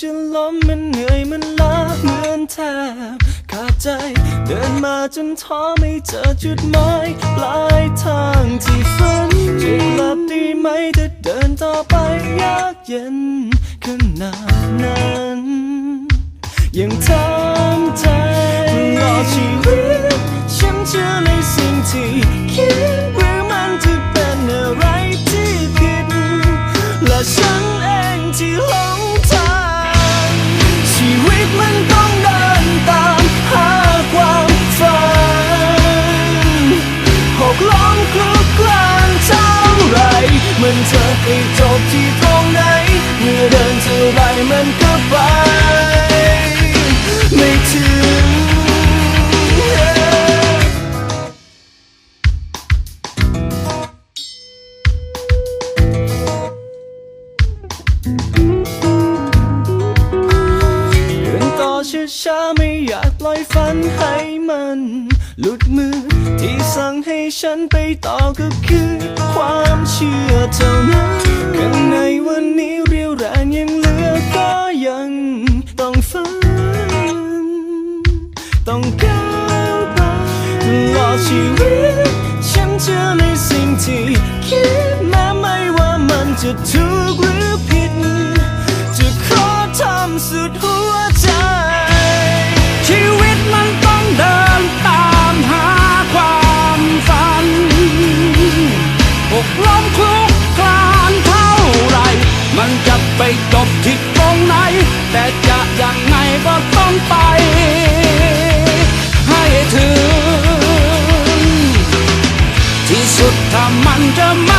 จะล้มมันเหนื่อยมันล้าเหมือนแทบขาดใจ เดินมาจนท้อไม่เจอจุดหมายปลายทางที่ฝันจะหลับดีไหมจะเดินต่อไปยากเย็นขนาดนั้นยังทำใจรอชีวิตฉันเชื่อในสิ่งที่ ช้าๆไม่อยากปล่อยฝันให้มัน หลุดมือ ที่สั่งให้ฉันไปต่อก็คือความเชื่อเท่านั้นข้างใน under my